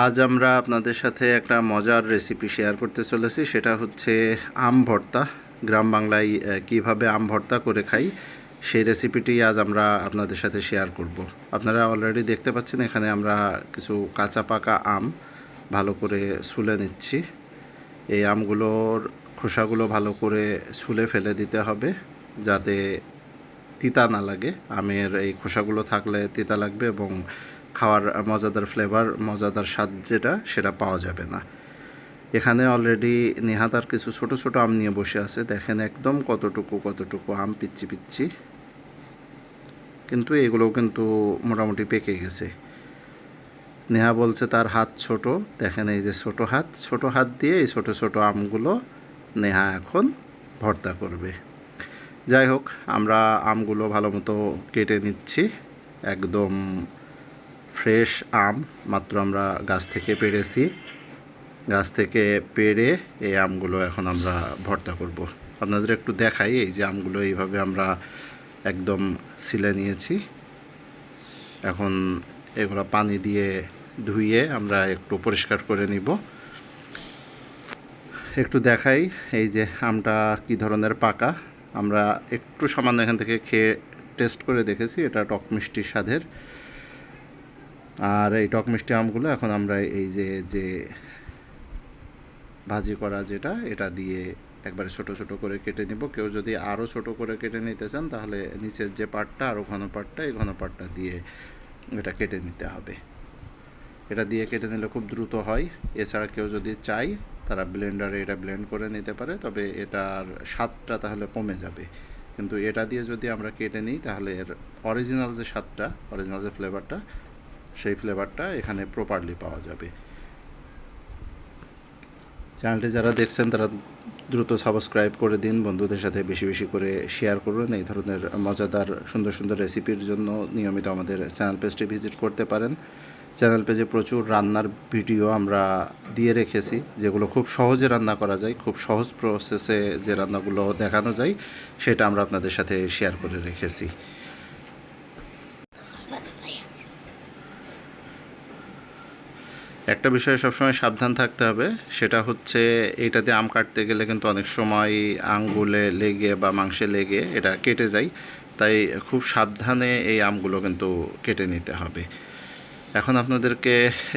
আজ আমরা আপনাদের সাথে একটা মজার রেসিপি শেয়ার করতে চলেছি, সেটা হচ্ছে আম ভর্তা। গ্রাম বাংলায় কীভাবে আম ভর্তা করে খাই, সেই রেসিপিটি আজ আমরা আপনাদের সাথে শেয়ার করব। আপনারা অলরেডি দেখতে পাচ্ছেন, এখানে আমরা কিছু কাঁচা পাকা আম ভালো করে সুলে নিচ্ছি। এই আমগুলোর খোসাগুলো ভালো করে সুলে ফেলে দিতে হবে, যাতে তিতা না লাগে। আমের এই খোসাগুলো থাকলে তিতা লাগবে এবং খাওয়ার মজাদার ফ্লেভার মজাদার স্বাদ যেটা, সেটা পাওয়া যাবে না। এখানে অলরেডি নেহাতার কিছু ছোট ছোট আম নিয়ে বসে আছে। দেখেন একদম কতটুকু কতটুকু আম পিচ্ছি পিচ্ছি। কিন্তু এগুলোও কিন্তু মোটামুটি পেকে গেছে। নেহা বলছে তার হাত ছোট। দেখেন এই যে ছোট হাত ছোট হাত দিয়ে এই ছোট ছোট আমগুলো নেহা এখন ভর্তা করবে। যাই হোক, আমরা আমগুলো ভালো মতো কেটে নিচ্ছি। একদম ফ্রেশ আম, মাত্র আমরা গাছ থেকে পেড়েছি গাছ থেকে পেড়ে এই আমগুলো এখন আমরা ভর্তা করব। আপনাদের একটু দেখাই এই যে আমগুলো এইভাবে আমরা একদম সিলে নিয়েছি। এখন এগুলো পানি দিয়ে ধুইয়ে আমরা একটু পরিষ্কার করে নিব। একটু দেখাই এই যে আমটা কি ধরনের পাকা। আমরা একটু সামান্য এখান থেকে খেয়ে টেস্ট করে দেখেছি, এটা টক মিষ্টির স্বাদের। আর এই টক মিষ্টি আমগুলো এখন আমরা এই যে যে ভাজি করা যেটা, এটা দিয়ে একবারে ছোট ছোট করে কেটে নিব। কেউ যদি আরও ছোট করে কেটে নিতে চান, তাহলে নিচের যে পাটটা আরও ঘন পাটটা, এই ঘন পাটটা দিয়ে এটা কেটে নিতে হবে। এটা দিয়ে কেটে নিলে খুব দ্রুত হয়। এছাড়া কেউ যদি চায়, তারা ব্লেন্ডারে এটা ব্লেন্ড করে নিতে পারে, তবে এটার স্বাদটা তাহলে কমে যাবে। কিন্তু এটা দিয়ে যদি আমরা কেটে নিই, তাহলে এর অরিজিনাল যে স্বাদটা অরিজিনাল যে ফ্লেভারটা সেই ফ্লেভারটা এখানে প্রপারলি পাওয়া যাবে। চ্যানেলটি যারা দেখছেন, তারা দ্রুত সাবস্ক্রাইব করে দিন। বন্ধুদের সাথে বেশি বেশি করে শেয়ার করুন। এই ধরনের মজাদার, সুন্দর সুন্দর রেসিপির জন্য নিয়মিত আমাদের চ্যানেল পেজটি ভিজিট করতে পারেন। চ্যানেল পেজে প্রচুর রান্নার ভিডিও আমরা দিয়ে রেখেছি, যেগুলো খুব সহজে রান্না করা যায়, খুব সহজ প্রসেসে যে রান্নাগুলো দেখানো যায়, সেটা আমরা আপনাদের সাথে শেয়ার করে রেখেছি। একটা বিষয়ে সবসময় সাবধান থাকতে হবে, সেটা হচ্ছে এইটাতে আম কাটতে গেলে কিন্তু অনেক সময় আঙ্গুলে লেগে বা মাংসে লেগে এটা কেটে যায়, তাই খুব সাবধানে এই আমগুলো কিন্তু কেটে নিতে হবে। এখন আপনাদেরকে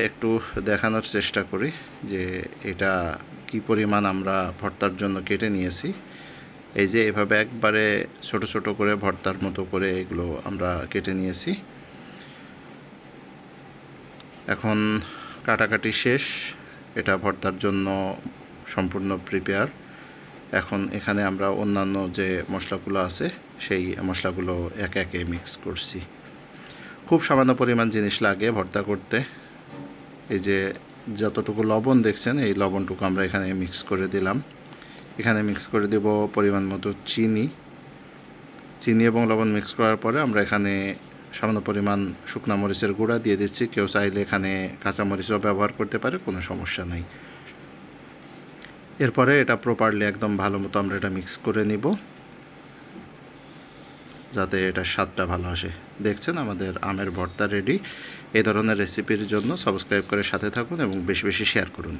একটু দেখানোর চেষ্টা করি যে এটা কি পরিমাণ আমরা ভর্তার জন্য কেটে নিয়েছি। এই যে এভাবে একবারে ছোট ছোট করে ভর্তার মতো করে এগুলো আমরা কেটে নিয়েছি। এখন কাটাকাটি শেষ। এটা ভর্তার জন্য সম্পূর্ণ প্রিপেয়ার এখন এখানে আমরা অন্যান্য যে মশলাগুলো আছে, সেই মশলাগুলো একে একে মিক্স করছি। খুব সামান্য পরিমাণ জিনিস লাগে ভর্তা করতে। এই যে যতটুকু লবণ দেখছেন, এই লবণটুকু আমরা এখানে মিক্স করে দিলাম। এখানে মিক্স করে দেব পরিমাণ মতো চিনি। চিনি এবং লবণ মিক্স করার পরে আমরা এখানে সামান্য পরিমাণ শুকনা মরিচের গুঁড়া দিয়ে দিচ্ছি। কেউ চাইলে এখানে কাঁচা মরিচও ব্যবহার করতে পারে, কোনো সমস্যা নাই। এরপরে এটা প্রপারলি একদম ভালো মতো আমরা এটা মিক্স করে নিব, যাতে এটা স্বাদটা ভালো আসে। দেখছেন আমাদের আমের ভর্তা রেডি এই ধরনের রেসিপির জন্য সাবস্ক্রাইব করে সাথে থাকুন এবং বেশি বেশি শেয়ার করুন।